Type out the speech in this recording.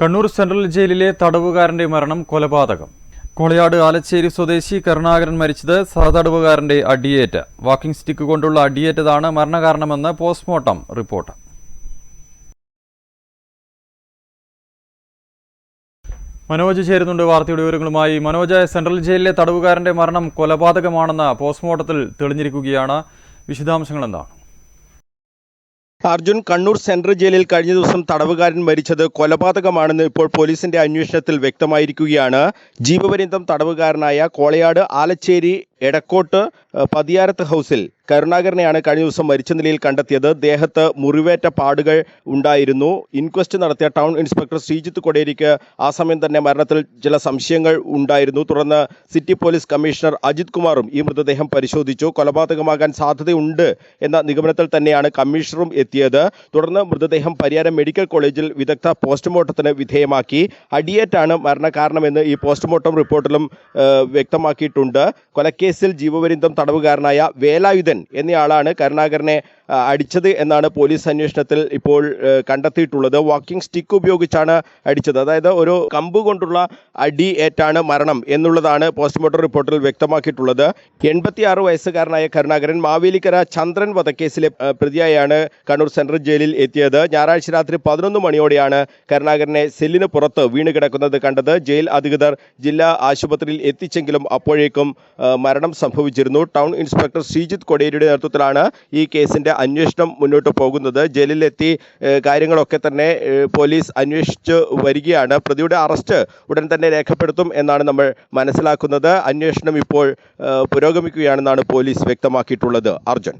Kannur central ജയിലിലെ തടവുകാരന്റെ മരണം കൊലപാതകം. കൊളയാട് ആലച്ചേരി സ്വദേശി കരുണാകരൻ മരിച്ചത് സഹതടവുകാരന്റെ അടിയേറ്റ്. വാക്കിംഗ് സ്റ്റിക്ക് കൊണ്ടുള്ള അടിയേറ്റതാണ് മരണകാരണമെന്ന് പോസ്റ്റ്മോർട്ടം റിപ്പോർട്ട്. മനോജ് ചേരുന്നുണ്ട് വാർത്തയുടെ വിവരങ്ങളുമായി. മനോജ് സെൻട്രൽ ജയിലിലെ തടവുകാരന്റെ മരണം കൊലപാതകമാണെന്ന് പോസ്റ്റ്മോർട്ടത്തിൽ തെളിഞ്ഞിരിക്കുകയാണ്. വിശദാംശങ്ങൾ എന്താണ്? അർജുൻ കണ്ണൂർ സെൻട്രൽ ജയിലിൽ കഴിഞ്ഞ ദിവസം തടവുകാരൻ മരിച്ചത് കൊലപാതകമാണെന്ന് ഇപ്പോൾ പോലീസിന്റെ അന്വേഷണത്തിൽ വ്യക്തമായിരിക്കുകയാണ്. ജീവപര്യന്തം തടവുകാരനായ കോളയാട് ആലച്ചേരി എടക്കോട്ട് പതിയാരത്ത് ഹൗസിൽ കരുണാകരനെയാണ് കഴിഞ്ഞ ദിവസം മരിച്ച നിലയിൽ കണ്ടെത്തിയത്. ദേഹത്ത് മുറിവേറ്റ പാടുകൾ ഉണ്ടായിരുന്നു. ഇൻക്വസ്റ്റ് നടത്തിയ ടൗൺ ഇൻസ്പെക്ടർ ശ്രീജിത്ത് കൊടേരിക്ക് ആ സമയം തന്നെ മരണത്തിൽ ചില സംശയങ്ങൾ ഉണ്ടായിരുന്നു. തുടർന്ന് സിറ്റി പോലീസ് കമ്മീഷണർ അജിത് കുമാറും ഈ മൃതദേഹം പരിശോധിച്ചു. കൊലപാതകമാകാൻ സാധ്യതയുണ്ട് എന്ന നിഗമനത്തിൽ തന്നെയാണ് കമ്മീഷണറും എത്തിയത്. തുടർന്ന് മൃതദേഹം പരിയാരം മെഡിക്കൽ കോളേജിൽ വിദഗ്ധ പോസ്റ്റ്മോർട്ടത്തിന് വിധേയമാക്കി. അടിയേറ്റാണ് മരണകാരണമെന്ന് ഈ പോസ്റ്റ്മോർട്ടം റിപ്പോർട്ടിലും വ്യക്തമാക്കിയിട്ടുണ്ട്. വ്യക്തമാക്കിയിട്ടുണ്ട് കൊലക്കേസിൽ ജീവപര്യന്തം തടവുകാരനായ വേലായുധൻ എന്നയാളാണ് കരുണാകരനെ അടിച്ചത് എന്നാണ് പോലീസ് അന്വേഷണത്തിൽ ഇപ്പോൾ കണ്ടെത്തിയിട്ടുള്ളത്. വാക്കിംഗ് സ്റ്റിക്ക് ഉപയോഗിച്ചാണ് അടിച്ചത്. അതായത് ഒരു കമ്പ് കൊണ്ടുള്ള അടി ഏറ്റാണ് മരണം എന്നുള്ളതാണ് പോസ്റ്റ്മോർട്ടം റിപ്പോർട്ടിൽ വ്യക്തമാക്കിയിട്ടുള്ളത്. എൺപത്തിയാറ് വയസ്സുകാരനായ കരുണാകരൻ മാവേലിക്കര ചന്ദ്രൻ വധക്കേസിലെ പ്രതിയായാണ് കണ്ണൂർ സെൻട്രൽ ജയിലിൽ എത്തിയത്. ഞായറാഴ്ച രാത്രി പതിനൊന്ന് മണിയോടെയാണ് കരുണാകരനെ സെല്ലിന് പുറത്ത് വീണ് കിടക്കുന്നത് കണ്ടത്. ജയിൽ അധികൃതർ ജില്ലാ ആശുപത്രിയിൽ എത്തിച്ചെങ്കിലും അപ്പോഴേക്കും ഏഹ്, മരണം സംഭവിച്ചിരുന്നു. ടൗൺ ഇൻസ്പെക്ടർ ശ്രീജിത്ത് കൊടിയേരിയുടെ നേതൃത്വത്തിലാണ് ഈ കേസിന്റെ അന്വേഷണം മുന്നോട്ട് പോകുന്നത്. ജയിലിലെത്തി കാര്യങ്ങളൊക്കെ തന്നെ പോലീസ് അന്വേഷിച്ച് വരികയാണ്. പ്രതിയുടെ അറസ്റ്റ് ഉടൻ തന്നെ രേഖപ്പെടുത്തും എന്നാണ് നമ്മൾ മനസ്സിലാക്കുന്നത്. അന്വേഷണം ഇപ്പോൾ പുരോഗമിക്കുകയാണെന്നാണ് പോലീസ് വ്യക്തമാക്കിയിട്ടുള്ളത്. അർജുൻ.